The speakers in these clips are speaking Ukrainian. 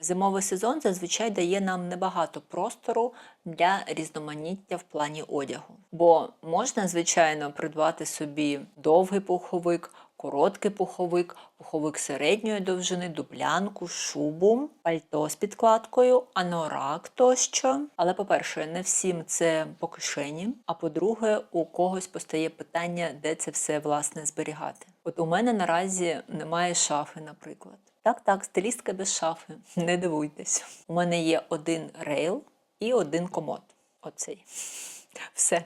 Зимовий сезон зазвичай дає нам небагато простору для різноманіття в плані одягу. Бо можна, звичайно, придбати собі довгий пуховик, короткий пуховик, пуховик середньої довжини, дублянку, шубу, пальто з підкладкою, анорак тощо. Але, по-перше, не всім це по кишені. А по-друге, у когось постає питання, де це все власне зберігати. От у мене наразі немає шафи, наприклад. Так, так, стилістка без шафи. Не дивуйтесь. У мене є один рейл і один комод. Оцей. Все.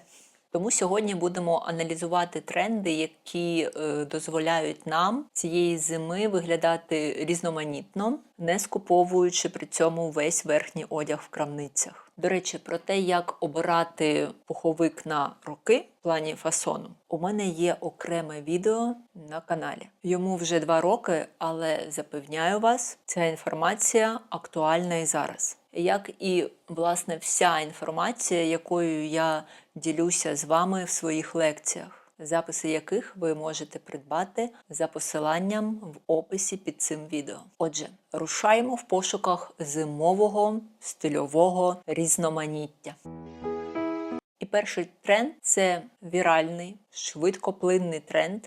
Тому сьогодні будемо аналізувати тренди, які е, дозволяють нам цієї зими виглядати різноманітно, не скуповуючи при цьому весь верхній одяг в крамницях. До речі, про те, як обирати пуховик на роки в плані фасону, у мене є окреме відео на каналі. Йому вже два роки, але запевняю вас, ця інформація актуальна і зараз. Як і власне вся інформація, якою я ділюся з вами в своїх лекціях, записи яких ви можете придбати за посиланням в описі під цим відео. Отже, рушаємо в пошуках зимового стильового різноманіття. І перший тренд це віральний, швидкоплинний тренд,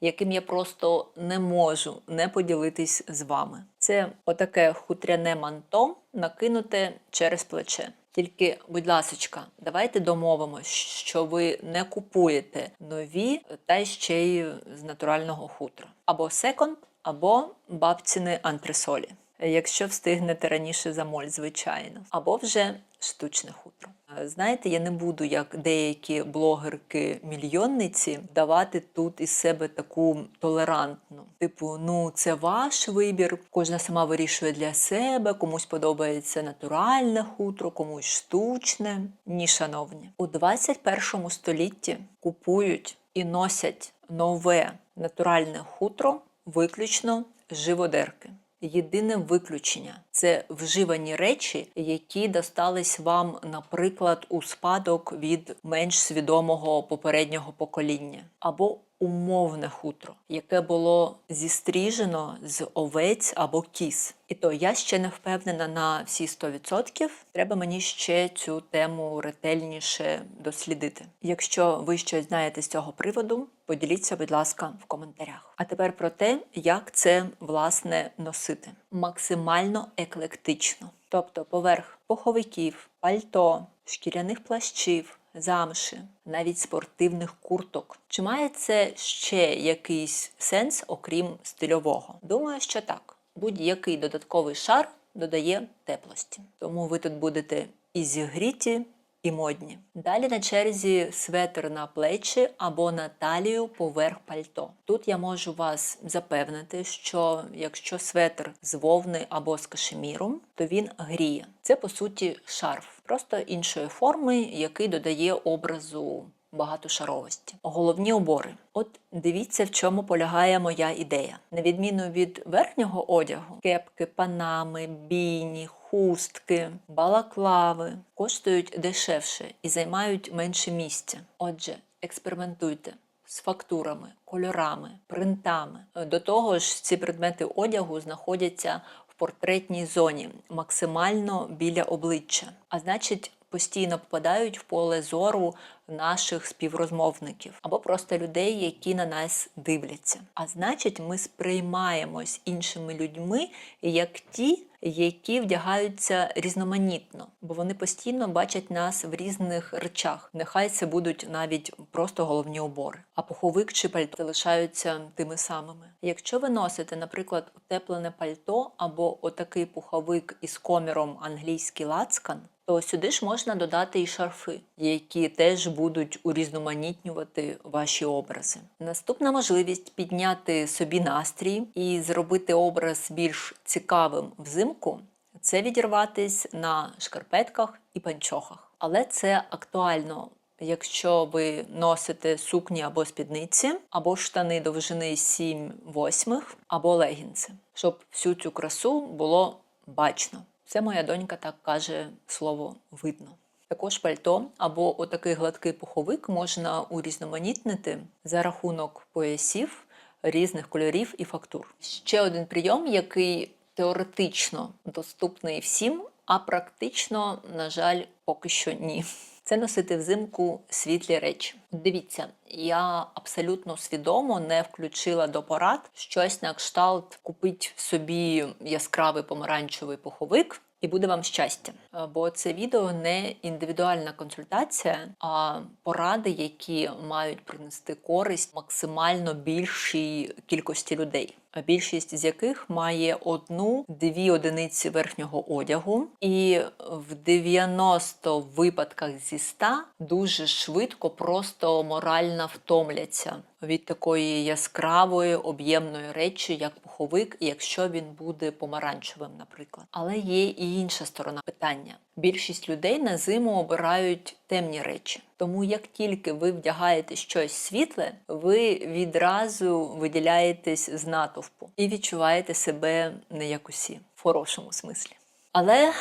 яким я просто не можу не поділитись з вами. Це отаке хутряне манто, накинуте через плече. Тільки, будь ласочка, давайте домовимось, що ви не купуєте нові та ще й з натурального хутра. Або секонд, або бабціни антресолі. Якщо встигнете раніше за моль, звичайно, або вже штучне хутро. Знаєте, я не буду, як деякі блогерки-мільйонниці, давати тут із себе таку толерантну. Типу, ну це ваш вибір, кожна сама вирішує для себе, комусь подобається натуральне хутро, комусь штучне. Ні, шановні, у 21 столітті купують і носять нове натуральне хутро виключно живодерки. Єдине виключення це вживані речі, які достались вам, наприклад, у спадок від менш свідомого попереднього покоління, або умовне хутро, яке було зістріжено з овець або кіз. І то я ще не впевнена на всі 100%. Треба мені ще цю тему ретельніше дослідити. Якщо ви щось знаєте з цього приводу, поділіться, будь ласка, в коментарях. А тепер про те, як це власне носити максимально еклектично, тобто поверх пуховиків, пальто, шкіряних плащів. Замши, навіть спортивних курток. Чи має це ще якийсь сенс, окрім стильового? Думаю, що так. Будь-який додатковий шар додає теплості. Тому ви тут будете і зігріті, і модні. Далі на черзі светр на плечі або на талію поверх пальто. Тут я можу вас запевнити, що якщо светр з вовни або з кашеміром, то він гріє. Це по суті шарф, просто іншої форми, який додає образу. Багатошаровості. Головні убори. От дивіться, в чому полягає моя ідея. На відміну від верхнього одягу, кепки, панами, бійні, хустки, балаклави коштують дешевше і займають менше місця. Отже, експериментуйте з фактурами, кольорами, принтами. До того ж, ці предмети одягу знаходяться в портретній зоні, максимально біля обличчя. А значить, постійно попадають в поле зору наших співрозмовників або просто людей, які на нас дивляться. А значить, ми сприймаємось іншими людьми як ті, які вдягаються різноманітно, бо вони постійно бачать нас в різних речах. Нехай це будуть навіть просто головні убори, а пуховик чи пальто залишаються тими самими. Якщо ви носите, наприклад, утеплене пальто або отакий пуховик із коміром англійський лацкан, то сюди ж можна додати і шарфи, які теж будуть урізноманітнювати ваші образи. Наступна можливість підняти собі настрій і зробити образ більш цікавим взимку це відірватись на шкарпетках і панчохах. Але це актуально. Якщо ви носите сукні або спідниці, або штани довжини 7 восьмих, або легінси, щоб всю цю красу було бачно. Це моя донька так каже слово видно. Також пальто або отакий гладкий пуховик можна урізноманітнити за рахунок поясів різних кольорів і фактур. Ще один прийом, який теоретично доступний всім, а практично, на жаль, поки що ні. Це носити взимку світлі речі. Дивіться, я абсолютно свідомо не включила до порад щось на кшталт купить собі яскравий помаранчевий пуховик. І буде вам щастя, Е, бо це відео не індивідуальна консультація, а поради, які мають принести користь максимально більшій кількості людей. Більшість з яких має одну-дві одиниці верхнього одягу, і в 90 випадках зі 100 дуже швидко просто морально втомляться від такої яскравої об'ємної речі, як пуховик, якщо він буде помаранчевим, наприклад. Але є і інша сторона питання. Більшість людей на зиму обирають темні речі. Тому як тільки ви вдягаєте щось світле, ви відразу виділяєтесь з натовпу і відчуваєте себе не як усі в хорошому смислі. Але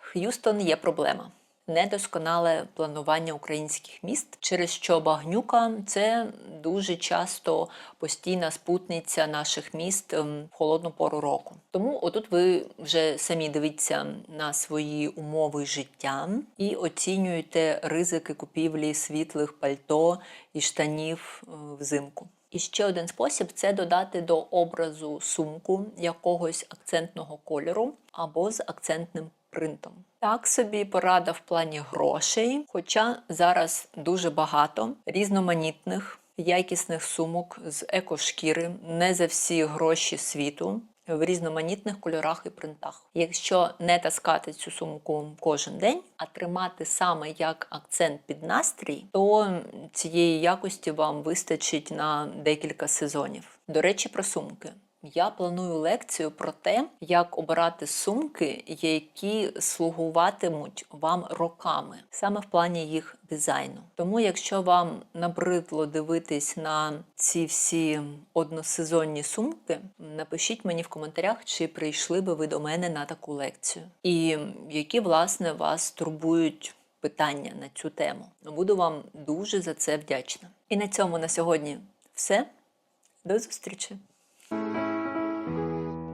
Х'юстон є проблема. Недосконале планування українських міст, через що багнюка це дуже часто постійна спутниця наших міст ем, в холодну пору року. Тому отут ви вже самі дивіться на свої умови життя і оцінюєте ризики купівлі світлих пальто і штанів е, взимку. І ще один спосіб це додати до образу сумку якогось акцентного кольору або з акцентним принтом. Так собі порада в плані грошей, хоча зараз дуже багато різноманітних якісних сумок з екошкіри, не за всі гроші світу. В різноманітних кольорах і принтах. Якщо не таскати цю сумку кожен день, а тримати саме як акцент під настрій, то цієї якості вам вистачить на декілька сезонів. До речі, про сумки. Я планую лекцію про те, як обирати сумки, які слугуватимуть вам роками, саме в плані їх дизайну. Тому, якщо вам набридло дивитись на ці всі односезонні сумки, напишіть мені в коментарях, чи прийшли би ви до мене на таку лекцію, і які власне вас турбують. Питання на цю тему. Буду вам дуже за це вдячна. І на цьому на сьогодні все. До зустрічі!